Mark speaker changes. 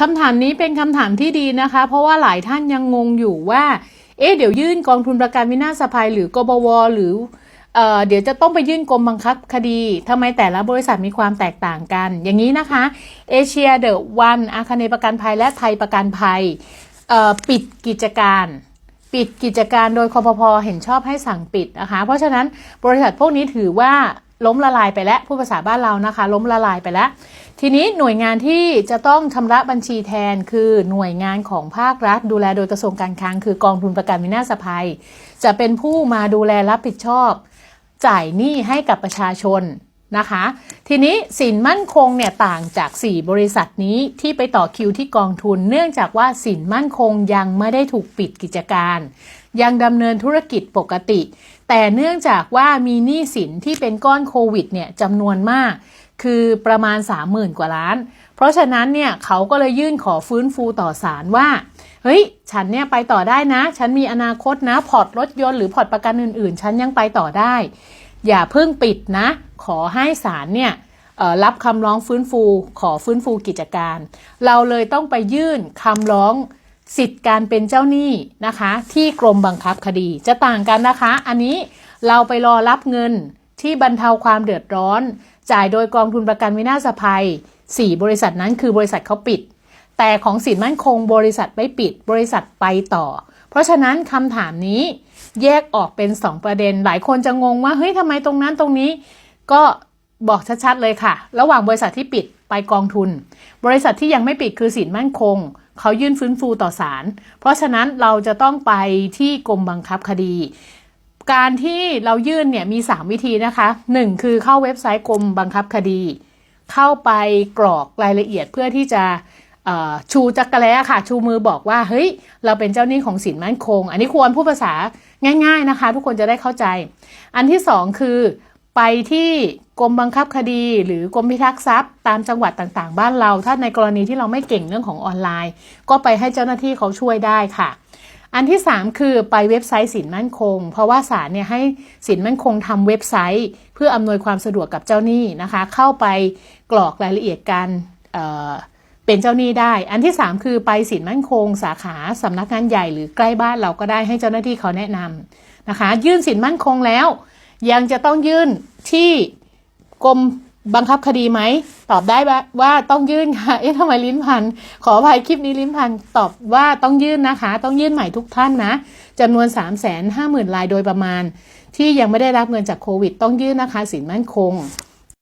Speaker 1: คำถามนี้เป็นคำถามที่ดีนะคะ เพราะว่าหลายท่านยังงงอยู่ว่า เอ๊ะเดี๋ยวยื่นกองทุนประกันวินาศภัยหรือกบว หรือเออเดี๋ยวจะต้องไปยื่นกรมบังคับคดี ทำไมแต่ละบริษัทมีความแตกต่างกัน อย่างนี้นะคะเอเชียเดอะวันอาคาเนประกันภัยและไทยประกันภัยปิดกิจการ ปิดกิจการโดยคอพพเห็นชอบให้สั่งปิดนะคะ เพราะฉะนั้นบริษัทพวกนี้ถือว่าล้มละลายไปแล้ว ผู้ภาษาบ้านเรานะคะ ล้มละลายไปแล้ว ทีนี้หน่วยงานที่จะต้องชำระบัญชีแทนคือหน่วยงานของภาครัฐ ดูแลโดยกระทรวงการคลัง คือกองทุนประกันวินาศภัย จะเป็นผู้มาดูแลรับผิดชอบ จ่ายหนี้ให้กับประชาชนนะคะ ทีนี้สินมั่นคงเนี่ยต่างจาก 4 บริษัทนี้ที่ไปต่อคิวที่กองทุน เนื่องจากว่าสินมั่นคงยังไม่ได้ถูกปิดกิจการ ยังดำเนินธุรกิจปกติ แต่เนื่องจากว่ามีหนี้สินที่เป็นก้อนโควิดเนี่ยจำนวนมาก คือประมาณ 30,000 กว่าล้าน เพราะฉะนั้นเนี่ยเขาก็เลยยื่นขอฟื้นฟูต่อศาลว่า เฮ้ย ฉันเนี่ยไปต่อได้นะ ฉันมีอนาคตนะ พอร์ตรถยนต์หรือพอร์ตประกันอื่นๆ ฉันยังไปต่อได้ อย่าเพิ่งปิดนะ ขอให้ศาลเนี่ยรับคำร้องฟื้นฟูขอฟื้นฟูกิจการ เราเลยต้องไปยื่นคำร้องสิทธิ์การเป็นเจ้าหนี้นะคะ ที่กรมบังคับคดีจะต่างกันนะคะ อันนี้เราไปรอรับเงินที่บรรเทาความเดือดร้อน จ่ายโดยกองทุนประกันวินาศภัย 4 บริษัทนั้นคือบริษัทเขาปิด แต่ของสินมั่นคงบริษัทไม่ปิด บริษัทไปต่อ เพราะฉะนั้นคำถามนี้แยกออกเป็น 2 ประเด็น หลายคนจะงงว่าเฮ้ยทำไมตรงนั้นตรงนี้ ก็บอกชัดๆเลยค่ะ ระหว่างบริษัทที่ปิดไปกองทุน บริษัทที่ยังไม่ปิดคือสินมั่นคง เขายื่นฟื้นฟูต่อศาลเพราะฉะนั้นเราจะต้องไปที่กรมบังคับคดี การที่เรายื่นเนี่ยมี 3 วิธีนะคะ 1 คือเข้าเว็บไซต์กรมบังคับคดี เข้าไปกรอกรายละเอียดเพื่อที่จะชูจักรแล้ค่ะ ชูมือบอกว่าเฮ้ยเราเป็นเจ้าหนี้ของสินมั่นคง อันนี้ควรพูดภาษาง่าย ๆนะคะ ทุกคนจะได้เข้าใจ อันที่ 2 คือไปที่กรมบังคับคดี หรือกรมพิทักษ์ทรัพย์ ตามจังหวัดต่างๆ บ้านเรา ถ้าในกรณีที่เราไม่เก่งเรื่องของออนไลน์ ก็ไปให้เจ้าหน้าที่เขาช่วยได้ค่ะ อันที่ 3 คือไปเว็บไซต์สินมั่นคง เพราะว่าศาลเนี่ยให้สินมั่นคงทำเว็บไซต์ เพื่ออำนวยความสะดวกกับเจ้าหนี้นะคะ เข้าไปกรอกรายละเอียดการเเป็นเจ้าหนี้ได้ อันที่ 3 คือไปสินมั่นคง สาขาสำนักงานใหญ่หรือใกล้บ้านเราก็ได้ให้เจ้าหน้าที่เขาแนะนำนะคะ ยื่นสินมั่นคงแล้ว ยังจะต้องยื่นที่กรม บังคับคดีไหม ตอบได้ว่าต้องยื่นค่ะ เอ๊ะทำไมลิ้นพัน ขออภัยคลิปนี้ลิ้นพัน ตอบว่าต้องยื่นนะคะ ต้องยื่นใหม่ทุกท่านนะจำนวน 3 5 0 0 0 0 0ลายโดยประมาณ ที่ยังไม่ได้รับเงินจากโควิด ต้องยื่นนะคะสินมั่นคง